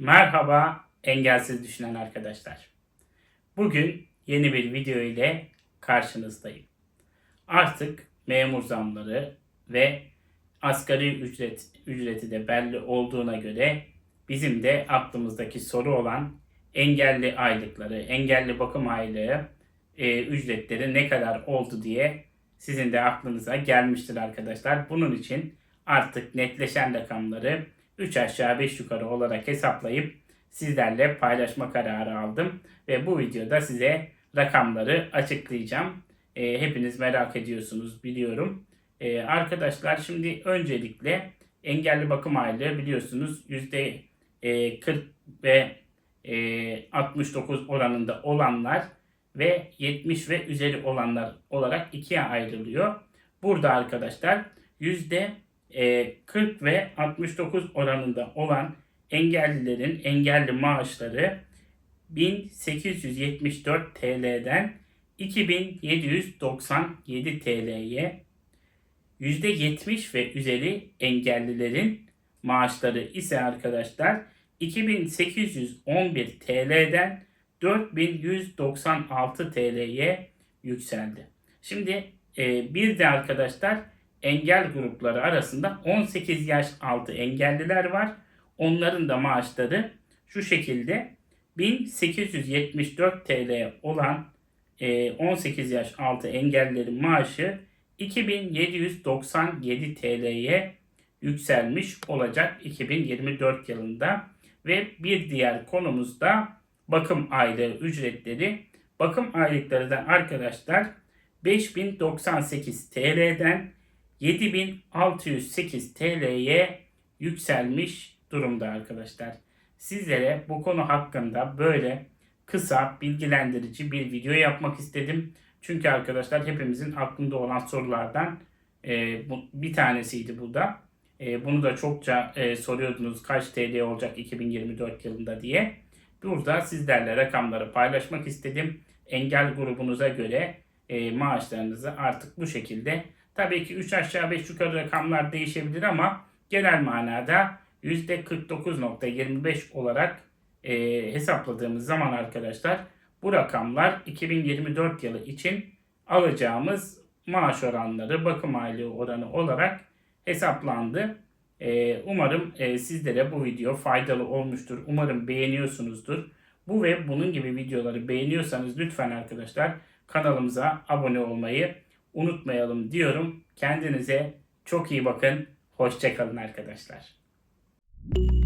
Merhaba engelsiz düşünen arkadaşlar. Bugün yeni bir video ile karşınızdayım. Artık memur zamları ve asgari ücret ücreti de belli olduğuna göre bizim de aklımızdaki soru olan engelli aylıkları, engelli bakım aylığı e, ücretleri ne kadar oldu diye sizin de aklınıza gelmiştir arkadaşlar. Bunun için artık netleşen rakamları 3 aşağı 5 yukarı olarak hesaplayıp sizlerle paylaşma kararı aldım. Ve bu videoda size rakamları açıklayacağım. E, hepiniz merak ediyorsunuz biliyorum. E, arkadaşlar şimdi öncelikle engelli bakım aylığı biliyorsunuz yüzde e, 40 ve e, 69 oranında olanlar ve 70 ve üzeri olanlar olarak ikiye ayrılıyor. Burada arkadaşlar yüzde e, 40 ve 69 oranında olan engellilerin engelli maaşları 1874 TL'den 2797 TL'ye %70 ve üzeri engellilerin maaşları ise arkadaşlar 2811 TL'den 4196 TL'ye yükseldi. Şimdi e, bir de arkadaşlar engel grupları arasında 18 yaş altı engelliler var. Onların da maaşları şu şekilde 1874 TL olan e, 18 yaş altı engellilerin maaşı 2797 TL'ye yükselmiş olacak 2024 yılında ve bir diğer konumuz da bakım aylığı ücretleri. Bakım aylıkları da arkadaşlar 5098 TL'den 7608 TL'ye yükselmiş durumda arkadaşlar. Sizlere bu konu hakkında böyle kısa bilgilendirici bir video yapmak istedim. Çünkü arkadaşlar hepimizin aklında olan sorulardan e, bu, bir tanesiydi bu da. E, bunu da çokça e, soruyordunuz kaç TL olacak 2024 yılında diye. Burada sizlerle rakamları paylaşmak istedim. Engel grubunuza göre e, maaşlarınızı artık bu şekilde tabii ki 3 aşağı 5 yukarı rakamlar değişebilir ama genel manada %49.25 olarak e, hesapladığımız zaman arkadaşlar bu rakamlar 2024 yılı için alacağımız maaş oranları, bakım aylığı oranı olarak hesaplandı. E, umarım e, sizlere bu video faydalı olmuştur. Umarım beğeniyorsunuzdur. Bu ve bunun gibi videoları beğeniyorsanız lütfen arkadaşlar kanalımıza abone olmayı unutmayalım diyorum. Kendinize çok iyi bakın. Hoşçakalın arkadaşlar. Müzik